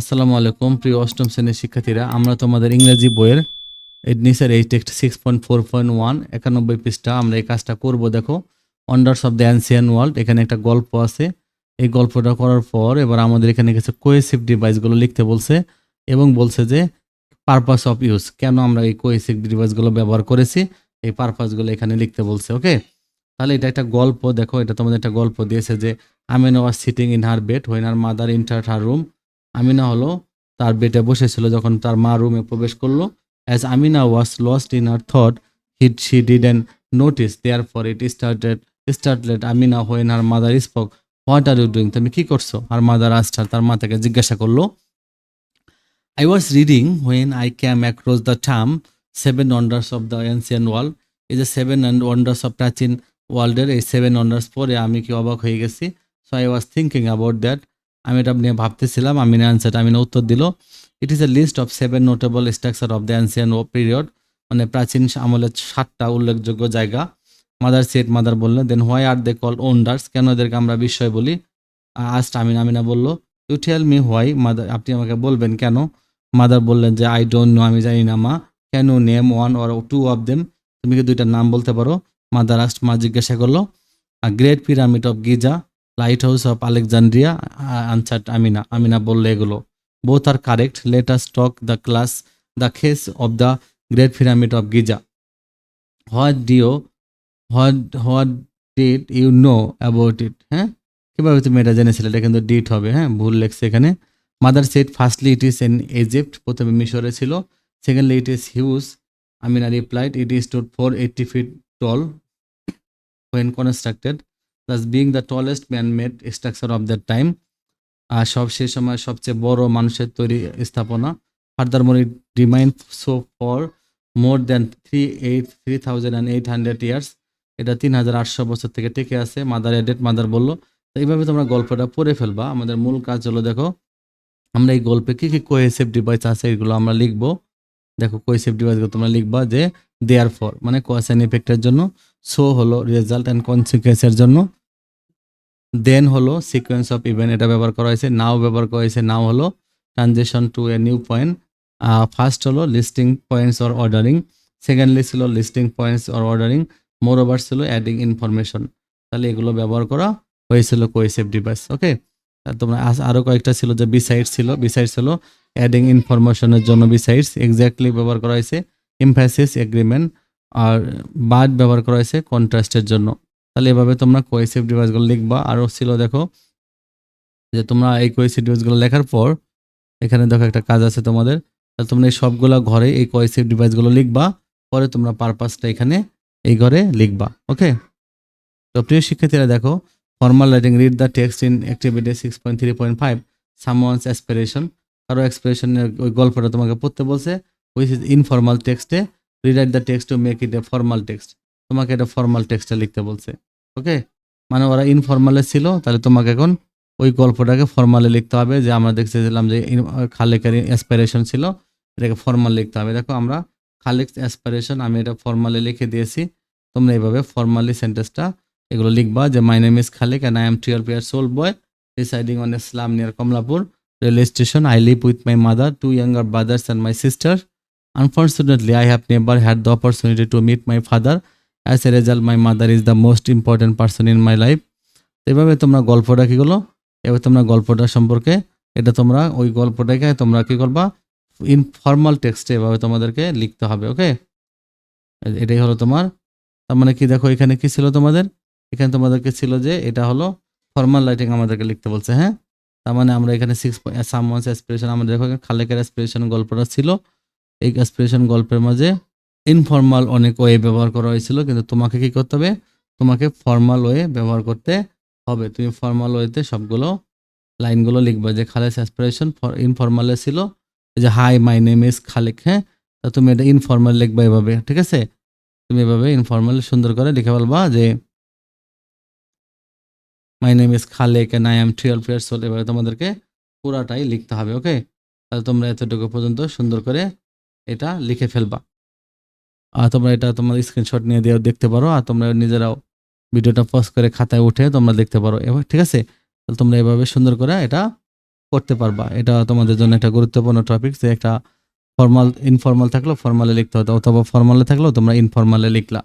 আসসালামু আলাইকুম, প্রিয় অষ্টম শ্রেণির শিক্ষার্থীরা। আমরা তোমাদের ইংরেজি বইয়ের নিচের এই text six point four point one একানব্বই পৃষ্ঠা, আমরা এই কাজটা করব। দেখো wonders of the ancient world এখানে একটা গল্প আছে। এই গল্পটা করার পর এবার আমাদের এখানে কিছু কোয়েসিভ ডিভাইসগুলো লিখতে বলছে এবং বলছে যে পারপাস অফ ইউজ কেন আমরা এই কোয়েসিভ ডিভাইসগুলো ব্যবহার করেছি? এই পারপাসগুলো এখানে লিখতে বলছে ওকে তাহলে এটা একটা গল্প, দেখো, এটা তোমাদের একটা গল্প দিয়েছে যে Amina was sitting in her bed when her mother enter her room Amina হলো তার বেটে বসেছিল যখন তার মা রুমে প্রবেশ করল। As Amina was lost in her thought hit she did and notice therefore it started startled Amina when her mother spoke what are you doing তুমি কি করছ? আর মাদার আস্টার তার মা তাকে জিজ্ঞাসা করল I was reading when I came across the term seven wonders of the ancient world এই যে সেভেন অ্যান্ড ওয়ান্ডার্স অফ প্রাচীন ওয়ার্ল্ডের এই সেভেন ওয়ান্ডার্স পরে আমি কি অবাক হয়ে গেছি। So I was thinking about that আমি এটা নিয়ে ভাবতেছিলাম, আমি অ্যান্সার আমি উত্তর দিল। It is a list of seven notable structure of the ancient O period মানে প্রাচীন আমলের সাতটা উল্লেখযোগ্য জায়গা। মাদার সেট মাদার বললেন then why are they call wonders কেন এদেরকে আমরা বিস্ময় বলি? আস্ট আমিন, আমিনা বলল you tell me why mother আপনি আমাকে বলবেন কেন? মাদার বললেন যে আই ডোন্ট নো আমি জানি না, মা। Can name one or two of them তুমি কি দুইটার নাম বলতে পারো? মাদার আস্ট মা জিজ্ঞাসা করল great pyramid of Giza lighthouse of Alexandria answer Amina Amina বললে এগুলো both are correct let us talk the class the case of the great pyramid of Giza what do what what did you know about it হ্যাঁ? কীভাবে তুমি এটা জেনেছিলে? এটা কিন্তু ডিট হবে হ্যাঁ? ভুল লেখছে এখানে। Mother said firstly it is in Egypt প্রথমে মিশরে ছিল। Secondly it is huge Amina replied it is two four eighty feet tall when constructed. Thus being the tallest man-made structure of that time, আর সব সেই সময় সবচেয়ে বড় মানুষের তৈরি স্থাপনা furthermore it remain so for more than three eight three thousand and eight hundred years এটা তিন হাজার আটশো বছর থেকে টেকে আছে। মাদার এডেড, মাদার বলল এইভাবে তোমরা গল্পটা পড়ে ফেলবা। আমাদের মূল কাজ হলো, দেখো, আমরা এই গল্পে কী কী কোয়েসিভ ডিভাইস আছে, এগুলো আমরা লিখব। দেখো কোয়েসিভ ডিভাইসগুলো তোমরা লিখবা যে দেয়ার ফর মানে অ্যান্ড ইফেক্টের জন্য সো হলো রেজাল্ট অ্যান্ড কনসিকুয়েন্সের জন্য। দেন হলো সিকোয়েন্স অফ ইভেন্ট এটা ব্যবহার করা হয়েছে নাও ব্যবহার করা হয়েছে নাও হলো transaction to a new point first হলো listing points or ordering secondly ছিল listing points or ordering moreover ছিল অ্যাডিং ইনফরমেশন তাহলে এগুলো ব্যবহার করা হয়েছিল কোয়েসিভ ডিভাইস ওকে তোমরা আস- আরও কয়েকটা ছিল যে বিসাইড ছিল বিসাইড ছিল অ্যাডিং ইনফরমেশনের জন্য বিসাইডস এক্স্যাক্টলি ব্যবহার করা হয়েছে এমফাসিস এগ্রিমেন্ট আর বাদ ব্যবহার করা হয়েছে কন্ট্রাস্টের জন্য। তাহলে এভাবে তোমরা কোয়েসিভ ডিভাইসগুলো লিখবা। আরও ছিল দেখো, যে তোমরা এই কোয়েসিভ ডিভাইসগুলো লেখার পর, এখানে দেখো একটা কাজ আছে তোমাদের। তাহলে তোমরা এই সবগুলো ঘরে এই কোয়েসিভ ডিভাইসগুলো লিখবা, পরে তোমরা পারপাসটা এখানে এই ঘরে লিখবা, ওকে? তো প্রিয় শিক্ষার্থীরা দেখো formal writing read the text in activity six point three point five someone's aspiration কারও এক্সপ্রেশনের ওই গল্পটা তোমাকে পড়তে বলছে উইচ ইজ ইনফর্মাল টেক্সটে rewrite the text to make it a formal text তোমাকে এটা ফর্মাল টেক্সটে লিখতে বলছে। ওকে? মানে ওরা ইনফর্মালে ছিল তাহলে তোমাকে এখন ওই গল্পটাকে ফর্মালে লিখতে হবে যে আমরা দেখতেছিলাম যে খালেকের অ্যাসপিরেশন ছিল এটাকে ফর্মাল লিখতে হবে। দেখো আমরা খালেক অ্যাসপিরেশন আমি এটা ফর্মালে লিখে দিয়েছি তোমরা এইভাবে ফর্মালি সেন্টেন্সটা এগুলো লিখবা যে my name is Khalek and I am twelve years old boy residing on Islam near Kamalapur railway station I live with my mother two younger brothers and my sister Unfortunately, I have never had the opportunity to meet my father. As a result my mother is the most important in my life. তো এভাবে তোমরা গল্পটা কী করল? এবার তোমরা গল্পটা সম্পর্কে এটা তোমরা ওই গল্পটাকে তোমরা কী করবা? ইনফর্মাল টেক্সটে এভাবে তোমাদেরকে লিখতে হবে ওকে এটাই হলো তোমার। তার মানে কি দেখো, এখানে কি ছিল তোমাদের? এখানে তোমাদেরকে ছিল যে এটা হলো ফর্মাল রাইটিং আমাদেরকে লিখতে বলছে হ্যাঁ? তার মানে আমরা এখানে সিক্স সামওয়ান্স অ্যাসপিরেশন আমাদের দেখো খালেকের অ্যাসপিরেশন গল্পটা ছিল। এই অ্যাসপিরেশন গল্পের মাঝে ইনফর্মাল অনেক ওয়ে ব্যবহার করা হয়েছিল, কিন্তু তোমাকে কি করতে হবে? তোমাকে ফর্মাল ওয়ে ব্যবহার করতে হবে। তুমি ফর্মাল ওয়েতে সবগুলো লাইনগুলো লিখবে যে খালেক অ্যাসপিরেশন ইনফর্মালে ছিল, যে hi my name is Khalek হ্যাঁ? তা তুমি এটা ইনফর্মাল লিখবে এভাবে, ঠিক আছে? তুমি এভাবে ইনফর্মাল সুন্দর করে লিখে বলবা যে my name is Khalek and I am twelve years old এভাবে তোমাদেরকে পুরাটাই লিখতে হবে ওকে তাহলে তোমরা এতটুকু পর্যন্ত সুন্দর করে এটা লিখে ফেলবা। আর তোমরা এটা তোমার স্ক্রিনশট নিয়ে দিয়ে দেখতে পারো আর তোমরা নিজেরাও ভিডিওটা পজ করে খাতায় উঠে তোমরা দেখতে পারো। এবার ঠিক আছে? তাহলে তোমরা এভাবে সুন্দর করে এটা করতে পারবা। এটা তোমাদের জন্য একটা গুরুত্বপূর্ণ টপিক যে একটা ফর্মাল ইনফর্মাল থাকলেও ফর্মালে লিখতে হতো অথবা ফর্মালে থাকলেও তোমরা ইনফর্মালে লিখলা।